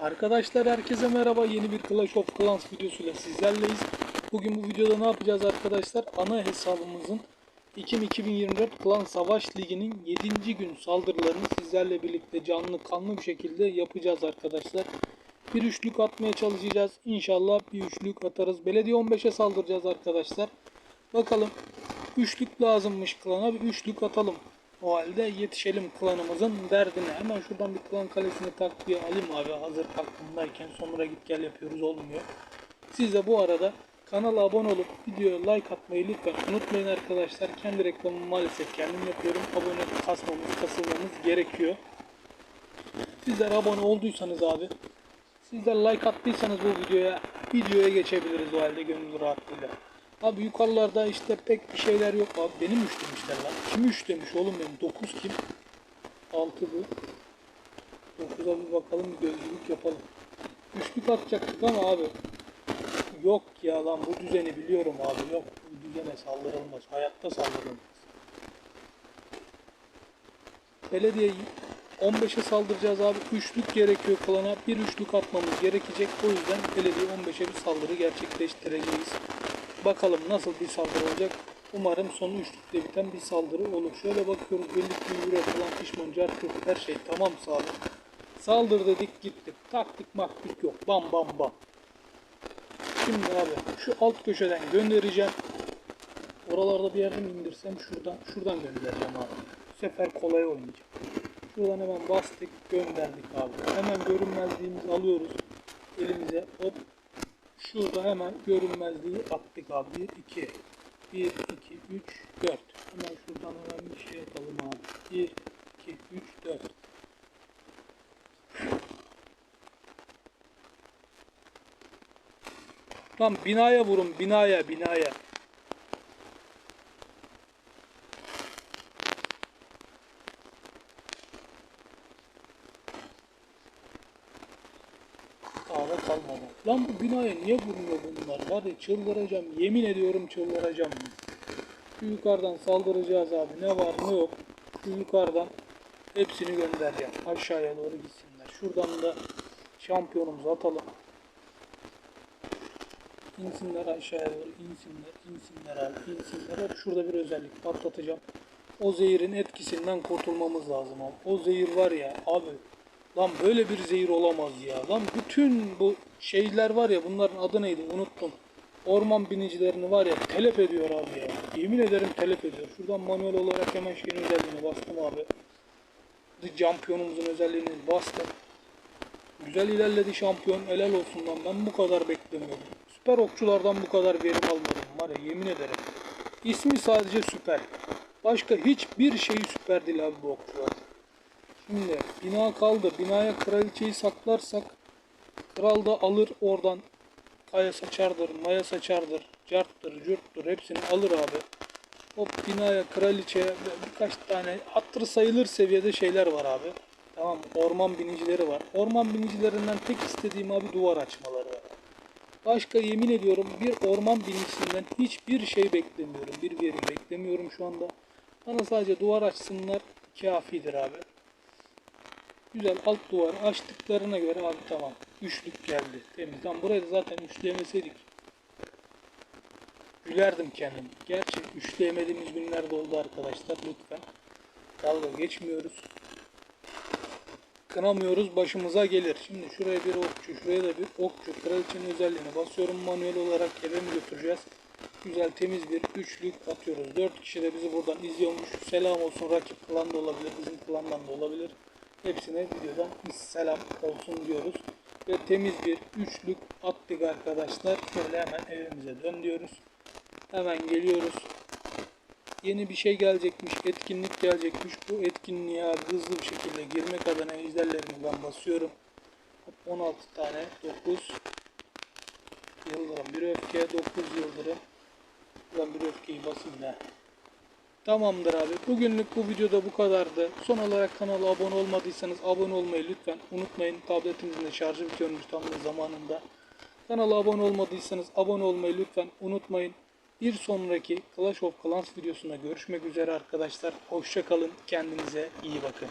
Arkadaşlar herkese merhaba. Yeni bir Clash of Clans videosuyla sizlerleyiz. Bugün bu videoda ne yapacağız arkadaşlar? Ana hesabımızın Ekim 2024 Klan Savaş Ligi'nin 7. gün saldırılarını sizlerle birlikte canlı kanlı bir şekilde yapacağız arkadaşlar. Bir üçlük atmaya çalışacağız. İnşallah bir üçlük atarız. Belediye 15'e saldıracağız arkadaşlar. Bakalım üçlük lazımmış klana bir üçlük atalım. O halde yetişelim klanımızın derdine. Hemen şuradan bir klan kalesini takviye alayım abi. Hazır aklımdayken sonra git gel yapıyoruz olmuyor. Siz de bu arada kanala abone olup videoya like atmayı lütfen unutmayın arkadaşlar. Kendi reklamımı maalesef kendim yapıyorum. Abone kasmamız, kasılmamız gerekiyor. Sizler abone olduysanız abi Sizler like attıysanız bu videoya videoya geçebiliriz o halde gönül rahatlığıyla. Abi yukarılarda işte pek bir şeyler yok abi. Benim 3 demişler lan. Kim 3 demiş oğlum benim? 9 kim? 6 bu. 9'a bir bakalım bir gözlülük yapalım. Üçlük atacaktık ama abi. Yok ya lan bu düzeni biliyorum abi. Yok bu düzene saldırılmaz. Hayatta saldırılmaz. Belediye 15'e saldıracağız abi. Üçlük gerekiyor klana. Bir üçlük atmamız gerekecek. O yüzden belediye 15'e bir saldırı gerçekleştireceğiz. Bakalım nasıl bir saldırı olacak. Umarım sonu üçlükle biten bir saldırı olur. Şöyle bakıyoruz. Birlik bir falan pişman, cartürk her şey tamam sağlık. Saldır dedik gittik. Taktik maktik yok. Bam bam bam. Şimdi abi şu alt köşeden göndereceğim. Oralarda bir yerden indirsem şuradan şuradan göndereceğim abi. Bu sefer kolay oynayacak. Şuradan hemen bastık gönderdik abi. Hemen görünmezliğimizi alıyoruz elimize. Hop. Şurada hemen görünmezliği attık abi. 1, 2. 1, 2, 3, 4. Hemen şuradan hemen bir şey atalım abi. 1, 2, 3, 4. Tam binaya vurun binaya binaya. Sağda kalmadı. Lan bu binaya niye vurmuyor bunlar? Var ya çıldıracağım. Yemin ediyorum çıldıracağım. Şu yukarıdan saldıracağız abi. Ne var ne yok. Şu yukarıdan hepsini göndereceğim. Aşağıya doğru gitsinler. Şuradan da şampiyonumuzu atalım. İnsinler aşağıya doğru. insinler, insinler abi. insinler. Hop şurada bir özellik patlatacağım. O zehirin etkisinden kurtulmamız lazım abi. O zehir var ya abi Lan böyle bir zehir olamaz ya. Lan bütün bu şeyler var ya bunların adı neydi unuttum. Orman binicilerini var ya telef ediyor abi ya. Yemin ederim telef ediyor. Şuradan manuel olarak hemen şeyin özelliğini bastım abi. The Champion'umuzun özelliğini bastım. Güzel ilerledi şampiyon. Helal olsun lan. Ben bu kadar beklemiyordum. Süper okçulardan bu kadar verim almadım var ya yemin ederim. İsmi sadece süper. Başka hiçbir şeyi süper değil abi bu okçular. Şimdi bina kaldı. Binaya kraliçeyi saklarsak kral da alır oradan kaya saçardır, maya saçardır, carttır, cürttür hepsini alır abi. Hop binaya kraliçeye birkaç tane hatırı sayılır seviyede şeyler var abi. Tamam orman binicileri var. Orman binicilerinden tek istediğim abi duvar açmaları var. Başka yemin ediyorum bir orman binicisinden hiçbir şey beklemiyorum. Bir veri beklemiyorum şu anda. Bana sadece duvar açsınlar kafidir abi. Güzel alt duvarı açtıklarına göre abi tamam. Üçlük geldi. Temiz. Lan burayı da zaten üçleyemeseydik. Gülerdim kendim. Gerçi üçleyemediğimiz günler de oldu arkadaşlar. Lütfen. Dalga geçmiyoruz. Kınamıyoruz başımıza gelir. Şimdi şuraya bir okçu, şuraya da bir okçu. Kraliçenin özelliğine basıyorum. Manuel olarak eve mi götüreceğiz? Güzel temiz bir üçlük atıyoruz. Dört kişi de bizi buradan izliyormuş. Selam olsun rakip klan da olabilir. Bizim klandan da olabilir. Hepsine videodan selam olsun diyoruz. Ve temiz bir üçlük attık arkadaşlar. Şöyle hemen evimize dön diyoruz. Hemen geliyoruz. Yeni bir şey gelecekmiş. Etkinlik gelecekmiş. Bu etkinliğe hızlı bir şekilde girmek adına ejderlerimi ben basıyorum. 16 tane 9 yıldırım. Bir öfke 9 yıldırım. Ben bir öfkeyi basayım da. Tamamdır abi. Bugünlük bu videoda bu kadardı. Son olarak kanala abone olmadıysanız abone olmayı lütfen unutmayın. Tabletimizin de şarjı bitiyormuş tam da zamanında. Kanala abone olmadıysanız abone olmayı lütfen unutmayın. Bir sonraki Clash of Clans videosunda görüşmek üzere arkadaşlar. Hoşçakalın. Kendinize iyi bakın.